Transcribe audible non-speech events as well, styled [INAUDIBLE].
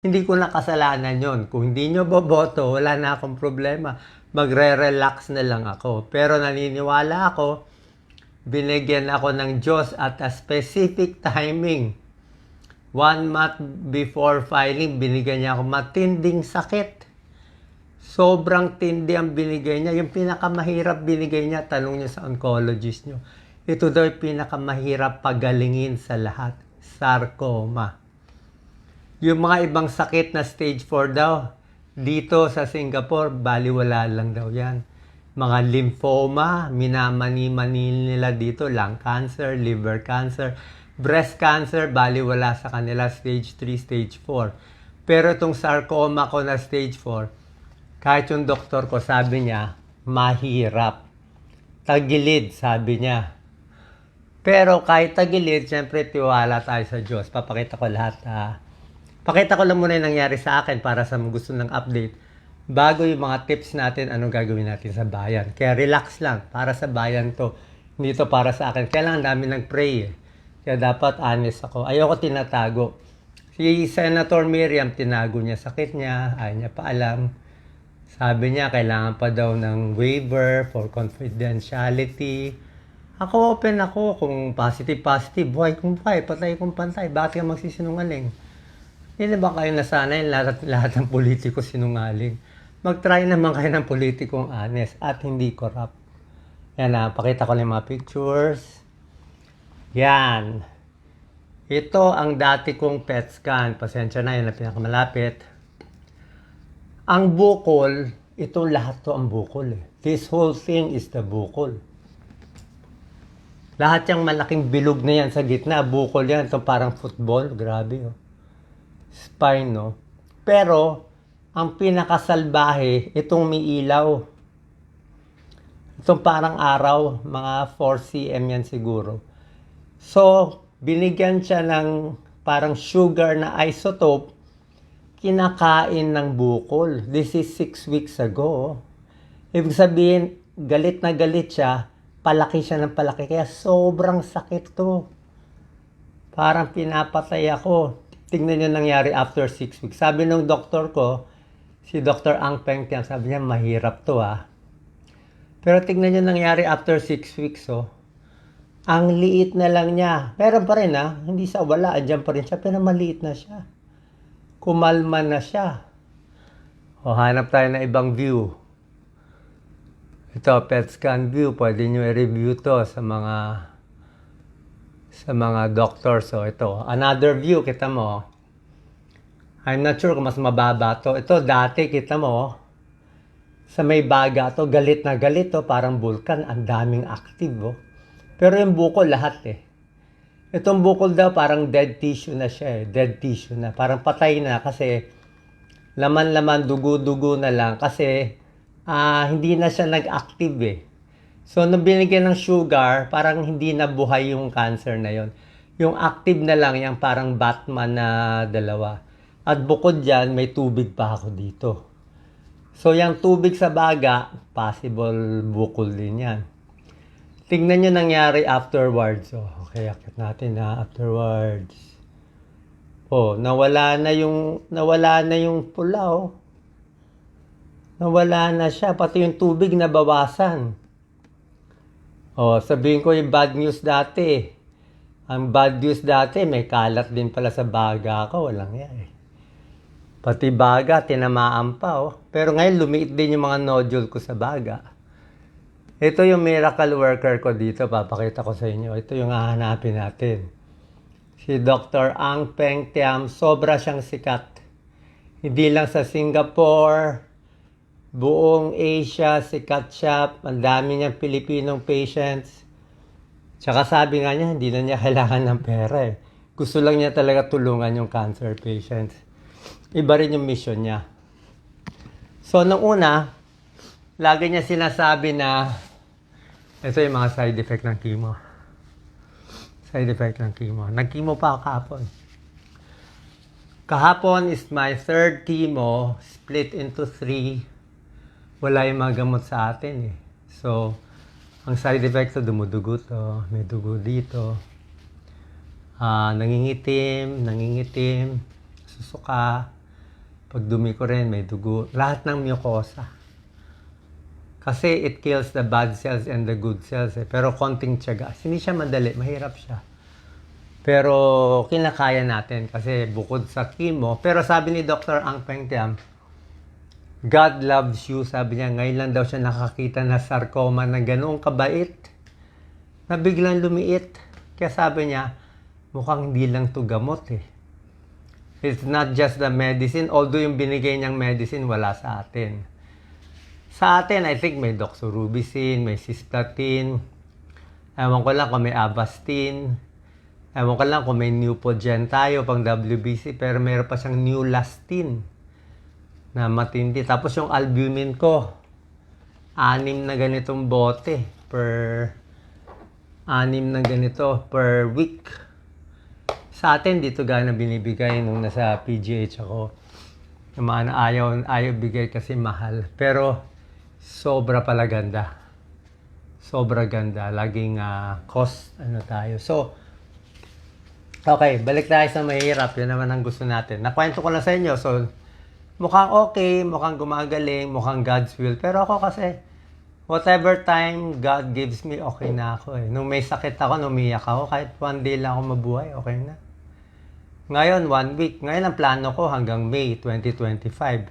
Hindi ko na kasalanan yon. Kung hindi nyo boboto, wala na akong problema. Magre-relax na lang ako. Pero naniniwala ako, binigyan ako ng Diyos at a specific timing. One month before filing, binigyan niya ako matinding sakit. Sobrang tindi ang binigay niya. Yung pinakamahirap binigay niya, tanong niya sa oncologist niyo. Ito daw yung pinakamahirap pagalingin sa lahat. Sarcoma. Yung mga ibang sakit na stage 4 daw, dito sa Singapore, baliwala lang daw yan. Mga lymphoma, minamani-mani nila dito, lung cancer, liver cancer, breast cancer, baliwala sa kanila stage 3, stage 4. Pero itong sarcoma ko na stage 4, kahit yung doktor ko sabi niya, mahirap. Tagilid, sabi niya. Pero kahit tagilid, syempre tiwala tayo sa Diyos. Papakita ko lahat. ah. Pakita ko lang muna yung nangyari sa akin para sa gusto ng update. Bago yung mga tips natin, anong gagawin natin sa bayan. Kaya relax lang. Para sa bayan to. Hindi to para sa akin. Kailangan dami nag-pray eh. Kaya dapat honest ako. Ayoko tinatago. Si Senator Miriam, tinago niya sakit niya. Ayaw niya pa alam. Sabi niya, kailangan pa daw ng waiver for confidentiality. Ako open ako kung positive, positive. Buhay kung buhay, patay kung pantay. Bakit ka magsisinungaling? Hindi ba kayo nasanay lahat, lahat ng politiko sinungaling? Mag-try naman kayo ng politikong honest at hindi corrupt. Yan na, pakita ko lang mga pictures. Yan. Ito ang dati kong PET scan. Pasensya na, yun ang pinakamalapit. Ang bukol, ito lahat to ang bukol eh. This whole thing is the bukol. Lahat yung malaking bilog na yan sa gitna, bukol yan. Ito parang football, grabe oh. Spine no. Pero, ang pinakasalbahe, itong may ilaw. Itong parang araw, mga 4 cm yan siguro. So, binigyan siya ng parang sugar na isotope kinakain ng bukol. This is six weeks ago. Ibig sabihin, galit na galit siya, palaki siya ng palaki. Kaya sobrang sakit to. Parang pinapatay ako. Tingnan niyo nangyari after six weeks. Sabi ng doktor ko, si Dr. Ang Peng Tiang, sabi niya, mahirap to ah. Pero tingnan niyo nangyari after six weeks oh. Ang liit na lang niya. Pero pa rin ah, hindi sa wala, andyan pa rin siya, pero maliit na siya kumalma na siya. O, hanap tayo ng ibang view. Ito, PET scan view. Pwede nyo i-review to sa mga sa mga doctors. So, ito. Another view, kita mo. I'm not sure kung mas mababa to. Ito, dati, kita mo. Sa may baga to, galit na galit to. Parang vulkan. Ang daming active, oh. Pero yung buko, lahat eh. Itong bukol daw parang dead tissue na siya eh. Dead tissue na. Parang patay na kasi laman-laman, dugo-dugo na lang kasi ah, hindi na siya nag-active eh. So, nung binigyan ng sugar, parang hindi na buhay yung cancer na yon. Yung active na lang, yung parang Batman na dalawa. At bukod dyan, may tubig pa ako dito. So, yung tubig sa baga, possible bukol din yan. Tingnan nyo nangyari afterwards. Oh, okay, akit natin na afterwards. Oh, nawala na yung nawala na yung pula oh. Nawala na siya pati yung tubig nabawasan. Oh, sabihin ko yung bad news dati. Ang bad news dati, may kalat din pala sa baga ko. Walang yan eh. Pati baga, tinamaan pa oh. Pero ngayon, lumiit din yung mga nodule ko sa baga. Ito yung miracle worker ko dito. Papakita ko sa inyo. Ito yung hahanapin natin. Si Dr. Ang Peng Tiam. Sobra siyang sikat. Hindi lang sa Singapore. Buong Asia, sikat siya. Ang dami niyang Pilipinong patients. Tsaka sabi nga niya, hindi na niya [LAUGHS] kailangan ng pera eh. Gusto lang niya talaga tulungan yung cancer patients. Iba rin yung mission niya. So, nung una, lagi niya sinasabi na ito yung mga side effect ng chemo. Side effect ng chemo. Nag-chemo pa kahapon. Kahapon is my third chemo, split into three. Wala yung mga gamot sa atin eh. So, ang side effect to, dumudugo to, may dugo dito. Ah, nangingitim, nangingitim, susuka, Pag dumi ko rin, may dugo. Lahat ng mucosa. Kasi it kills the bad cells and the good cells. Eh. Pero konting tiyaga. Hindi siya madali. Mahirap siya. Pero kinakaya natin kasi bukod sa chemo. Pero sabi ni Dr. Ang Peng Tiam, God loves you. Sabi niya, ngayon lang daw siya nakakita na sarcoma na ganoong kabait. Na biglang lumiit. Kaya sabi niya, mukhang hindi lang to gamot eh. It's not just the medicine. Although yung binigay niyang medicine, wala sa atin. Sa atin, I think may doxorubicin, may cisplatin. Ewan ko lang kung may Avastin. Ewan ko lang kung may Neupogen tayo pang WBC. Pero meron pa siyang Neulastin na matindi. Tapos yung albumin ko, anim na ganitong bote per anim na ganito per week. Sa atin, dito gana binibigay nung nasa PGH ako. Yung mga na ayaw, ayaw bigay kasi mahal. Pero, sobra pala ganda. Sobra ganda. Laging ah, cost, ano tayo. So, okay, balik tayo sa mahirap. Yan naman ang gusto natin. Nakwento ko na sa inyo. So, mukhang okay, mukhang gumagaling, mukhang God's will. Pero ako kasi, whatever time God gives me, okay na ako eh. Nung may sakit ako, numiyak ako, kahit one day lang ako mabuhay, okay na. Ngayon, one week. Ngayon, ang plano ko hanggang May 2025.